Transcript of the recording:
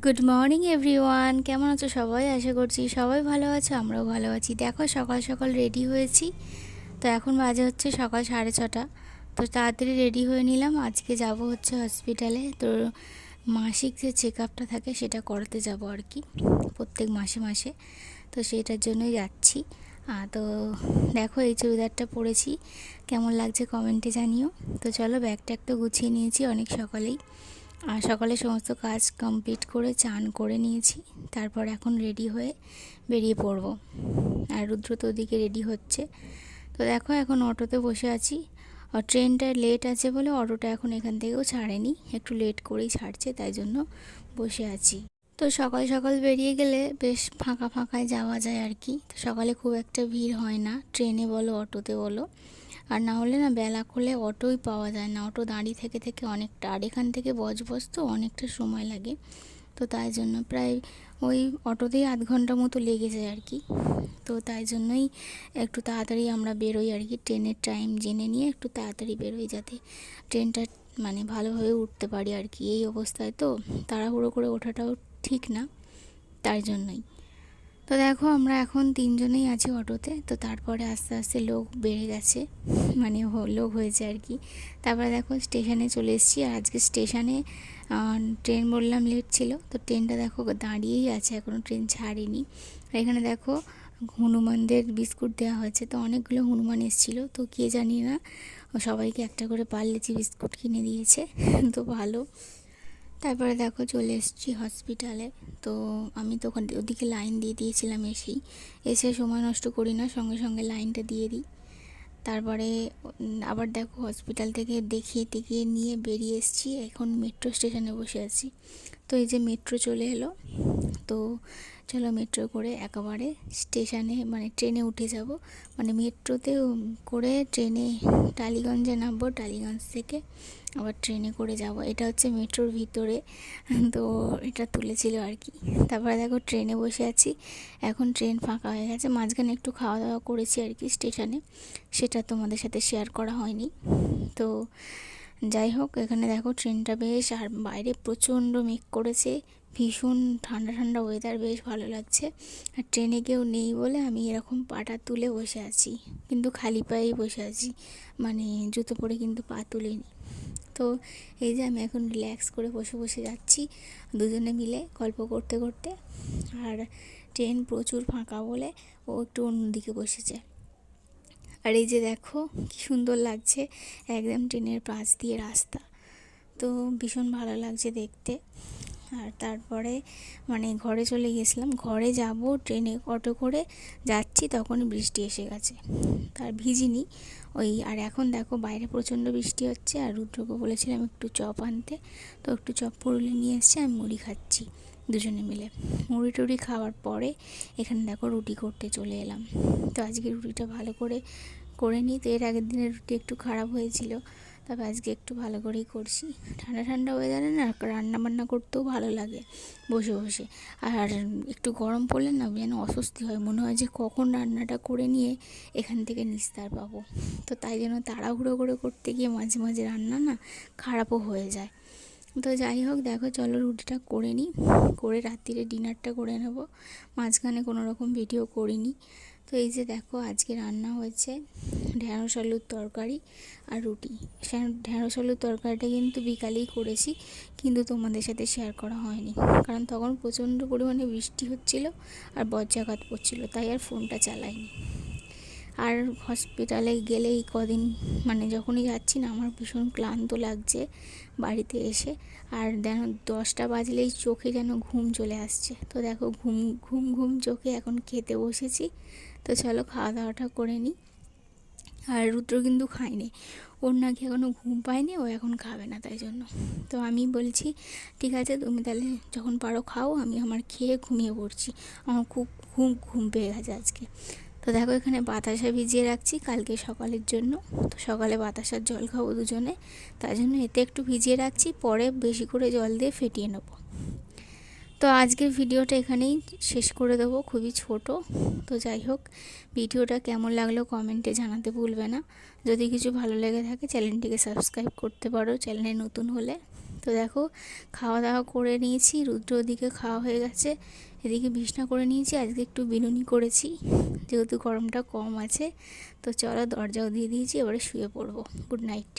Good morning everyone কেমন আছো সবাই? আশা করছি সবাই ভালো আছো, আমরাও ভালো আছি। দেখো, সকাল সকাল রেডি হয়েছি। তো এখন বাজে হচ্ছে সকাল সাড়ে ছটা। তো তাড়াতাড়ি রেডি হয়ে নিলাম। আজকে যাব হচ্ছে হসপিটালে তো মাসিক যে চেক আপটা থাকে, সেটা করাতে যাব আর কি, প্রত্যেক মাসে মাসে। তো সেটার জন্যই যাচ্ছি। তো দেখো, এই চুড়িদারটা পরেছি। কেমন লাগছে কমেন্টে জানিও। তো চলো ব্যাগটা একটা গুছিয়ে নিয়েছি অনেক সকালেই। আর সকালে সমস্ত কাজ কমপ্লিট করে চান করে নিয়েছি। তারপর এখন রেডি হয়ে বেরিয়ে পড়ব। আর রুদ্র তো ওদিকে রেডি হচ্ছে। তো দেখো এখন অটোতে বসে আছি। আর ট্রেনটা লেট আছে বলে অটোটা এখন এখান থেকেও ছাড়েনি। একটু লেট করেই ছাড়ছে, তাই জন্য বসে আছি। তো সকাল সকাল বেরিয়ে গেলে বেশ ফাঁকা ফাঁকায় যাওয়া যায় আর কি। তো সকালে খুব একটা ভিড় হয় না। ট্রেনে বলো, অটোতে বলো। আর না হলে না বেলা করলে অটোই পাওয়া যায় না। অটো দাঁড়িয়ে থেকে থেকে অনেকটা, আর এখান থেকে বজবজ তো অনেকটা সময় লাগে। তো তাই জন্য প্রায় ওই অটোতেই আধ ঘণ্টা মতো লেগে যায় আর কি। তো তাই জন্যই একটু তাড়াতাড়ি আমরা বেরোই আর কি। ট্রেনের টাইম জেনে নিয়ে একটু তাড়াতাড়ি বেরোই যাতে ট্রেনটা মানে ভালোভাবে উঠতে পারি আর কি। এই অবস্থায় তো তাড়াহুড়ো করে ওঠাটাও ঠিক না তার জন্যই। তো দেখো, আমরা এখন তিনজনেই আছি অটোতে। তো তারপরে আস্তে আস্তে লোক বেড়ে গেছে। মানে লোক হয়েছে আর কি। তারপরে দেখো, স্টেশনে চলে এসেছি। আর আজকে স্টেশনে ট্রেন বললাম লেট ছিল। তো ট্রেনটা দেখো, দাঁড়িয়েই আছে। এখনও ট্রেন ছাড়েনি। আর এখানে দেখো, হনুমানদের বিস্কুট দেওয়া হয়েছে। তো অনেকগুলো হনুমান এসেছিল। তো কে জানি না, সবাইকে একটা করে পারলেছি বিস্কুট কিনে দিয়েছে। তো ভালো। তারপরে দেখো চলে এসেছি হসপিটালে তো আমি তো ওখান ওদিকে লাইন দিয়ে দিয়েছিলাম এসেই। এসে সময় নষ্ট করি না, সঙ্গে সঙ্গে লাইনটা দিয়ে দিই। তারপরে আবার দেখো হসপিটাল থেকে দেখিয়ে টেকিয়ে নিয়ে বেরিয়ে এসেছি। এখন মেট্রো স্টেশনে বসে আছি। তো এই যে মেট্রো চলে এলো। তো চলো মেট্রো করে একেবারে স্টেশনে মানে ট্রেনে উঠে যাব। মানে মেট্রোতে করে ট্রেনে টালিগঞ্জে নামবো, টালিগঞ্জ থেকে আবার ট্রেনে করে যাব। এটা হচ্ছে মেট্রোর ভিতরে। তো এটা তুলেছিল আর কি। তারপরে দেখো ট্রেনে বসে আছি। এখন ট্রেন ফাঁকা হয়ে গেছে। মাঝখানে একটু খাওয়া দাওয়া করেছি আর কি স্টেশনে সেটা তোমাদের সাথে শেয়ার করা হয়নি। তো যাই হোক, এখানে দেখো ট্রেনটা বেশ আর বাইরে প্রচণ্ড মেঘ করেছে। ভীষণ ঠান্ডা ঠান্ডা ওয়েদার বেশ ভালো লাগছে। আর ট্রেনে কেউ নেই বলে আমি এরকম পাটা তুলে বসে আছি। কিন্তু খালি পায়েই বসে আছি। মানে জুতো পরে কিন্তু পা তুলিনি। তো এই যে আমি এখন রিল্যাক্স করে বসে বসে যাচ্ছি। দুজনে মিলে গল্প করতে করতে। আর ট্রেন প্রচুর ফাঁকা বলে ও একটু অন্যদিকে বসেছে। আর এই যে দেখো কি সুন্দর লাগছে একদম ট্রেনের পাশ দিয়ে রাস্তা। তো ভীষণ ভালো লাগছে দেখতে। আর তারপরে মানে ঘরে চলে গেছিলাম। ঘরে যাব, ট্রেনে অটো করে যাচ্ছি তখন বৃষ্টি এসে গেছে। তার ভিজিনি। ওই, আর এখন দেখো বাইরে প্রচণ্ড বৃষ্টি হচ্ছে, আর রুদ্রকে বলেছিলাম একটু চপ আনতে। তো একটু চপ পুরুলে নিয়ে এসছে, আমি মুড়ি খাচ্ছি দুজনে মিলে। মুড়ি টুড়ি খাওয়ার পরে এখানে দেখো রুটি করতে চলে এলাম। তো আজকে রুটিটা ভালো করে করে নিই। তো এর আগের দিনের রুটি একটু খারাপ হয়েছিল। তবে আজকে একটু ভালো করেই করছি। ঠান্ডা ঠান্ডা ওয়েদারে না রান্না বান্না করতেও ভালো লাগে বসে বসে। আর একটু গরম পড়লে না যেন অস্বস্তি হয়। মনে হয় যে কখন রান্নাটা করে নিয়ে এখান থেকে নিস্তার পাবো। তো তাই জন্য তাড়াহুড়ো করে করতে গিয়ে মাঝে মাঝে রান্না না খারাপও হয়ে যায়। তো যাই হোক, দেখো চলো রুটিটা করে নিই। করে রাত্রিরে ডিনারটা করে নেব। মাঝখানে কোনো রকম ভিডিও করিনি। তো এই যে দেখো, আজকে রান্না হয়েছে ঢ্যাঁড়স আলুর তরকারি আর রুটি। ঢ্যাঁড়স আলুর তরকারিটা কিন্তু বিকালেই করেছি, কিন্তু তোমাদের সাথে শেয়ার করা হয়নি। কারণ তখন প্রচণ্ড পরিমাণে বৃষ্টি হচ্ছিল আর বজ্রাঘাত পড়ছিল, তাই আর ফোনটা চালাইনি। আর হসপিটালে গেলেই কদিন মানে যখনই যাচ্ছি না, আমার ভীষণ ক্লান্ত লাগছে বাড়িতে এসে। আর যেন দশটা বাজলেই চোখে যেন ঘুম চলে আসছে। তো দেখো, ঘুম ঘুম ঘুম চোখে এখন খেতে বসেছি। তো চলো খাওয়া দাওয়াটা করে নিই। আর রুদ্র কিন্তু খায়নি। ওর নাকি এখনও ঘুম পায়নি, ও এখন খাবে না তাই জন্য। তো আমি বলছি, ঠিক আছে, তুমি তাহলে যখন পারো খাও, আমি আমার খেয়ে ঘুমিয়ে পড়ছি। আমার খুব ঘুম ঘুম পেয়ে গেছে আজকে। তো দেখো এখানে বাতাসা ভিজিয়ে রাখছি কালকে সকালের জন্য। তো সকালে বাতাসার জল খাব দুজনে, তার জন্য এতে একটু ভিজিয়ে রাখছি, পরে বেশি করে জল দিয়ে ফেটিয়ে নেব। তো আজকের ভিডিওটা এখানেই শেষ করে দেবো, খুবই ছোট। তো যাই হোক, ভিডিওটা কেমন লাগল কমেন্টে জানাতে ভুলবে না। যদি কিছু ভালো লেগে থাকে, চ্যানেলটিকে সাবস্ক্রাইব করতে পারো, চ্যানেলে নতুন হলে। তো দেখো খাওয়া দাওয়া করে নিয়েছি, রুদ্র ওদিকে খাওয়া হয়ে গেছে, এদিকে বিছনা করে নিয়েছি, আজকে একটু বিনুনি করেছি, যেহেতু গরমটা কম আছে, তো চলো দরজাও দিয়ে দিয়েছি, এবারে শুয়ে পড়ব গুড নাইট